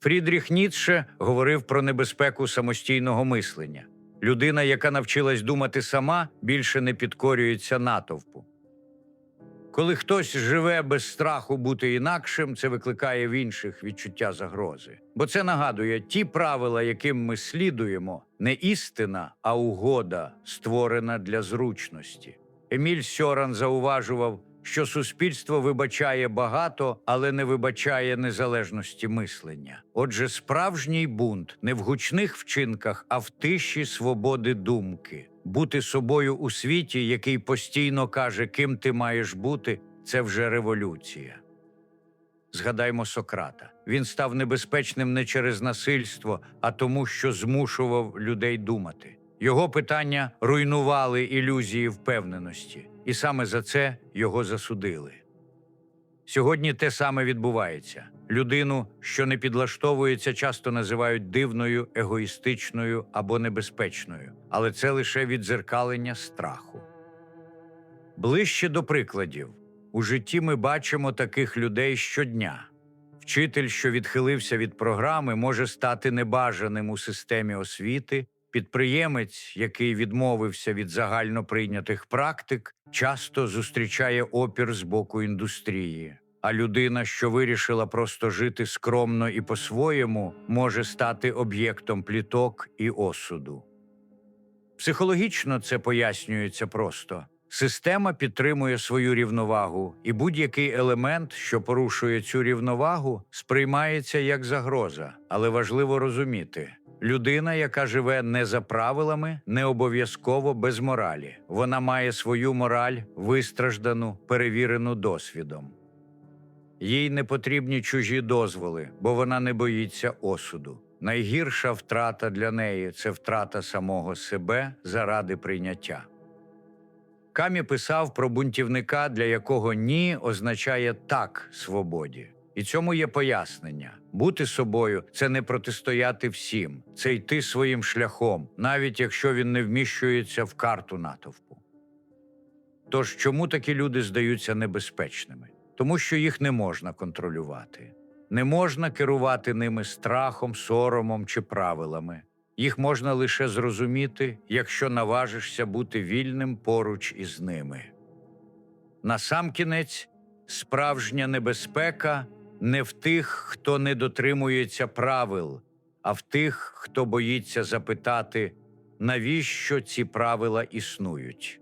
Фрідріх Ніцше говорив про небезпеку самостійного мислення. Людина, яка навчилась думати сама, більше не підкорюється натовпу. Коли хтось живе без страху бути інакшим, це викликає в інших відчуття загрози. Бо це нагадує ті правила, яким ми слідуємо, не істина, а угода, створена для зручності. Еміль Сьоран зауважував, що суспільство вибачає багато, але не вибачає незалежності мислення. Отже, справжній бунт не в гучних вчинках, а в тиші свободи думки. Бути собою у світі, який постійно каже, ким ти маєш бути, це вже революція. Згадаймо Сократа. Він став небезпечним не через насильство, а тому, що змушував людей думати. Його питання руйнували ілюзії впевненості, і саме за це його засудили. Сьогодні те саме відбувається. Людину, що не підлаштовується, часто називають дивною, егоїстичною або небезпечною, але це лише віддзеркалення страху. Ближче до прикладів. У житті ми бачимо таких людей щодня. Вчитель, що відхилився від програми, може стати небажаним у системі освіти. Підприємець, який відмовився від загально прийнятих практик, часто зустрічає опір з боку індустрії. А людина, що вирішила просто жити скромно і по-своєму, може стати об'єктом пліток і осуду. Психологічно це пояснюється просто. Система підтримує свою рівновагу, і будь-який елемент, що порушує цю рівновагу, сприймається як загроза. Але важливо розуміти: людина, яка живе не за правилами, не обов'язково без моралі. Вона має свою мораль, вистраждану, перевірену досвідом. Їй не потрібні чужі дозволи, бо вона не боїться осуду. Найгірша втрата для неї це втрата самого себе заради прийняття. Камі писав про бунтівника, для якого ні означає так свободі. І цьому є пояснення: бути собою це не протистояти всім, це йти своїм шляхом, навіть якщо він не вміщується в карту натовпу. Тож чому такі люди здаються небезпечними? Тому що їх не можна контролювати. Не можна керувати ними страхом, соромом чи правилами. Їх можна лише зрозуміти, якщо наважишся бути вільним поруч із ними. Насамкінець, справжня небезпека не в тих, хто не дотримується правил, а в тих, хто боїться запитати, навіщо ці правила існують.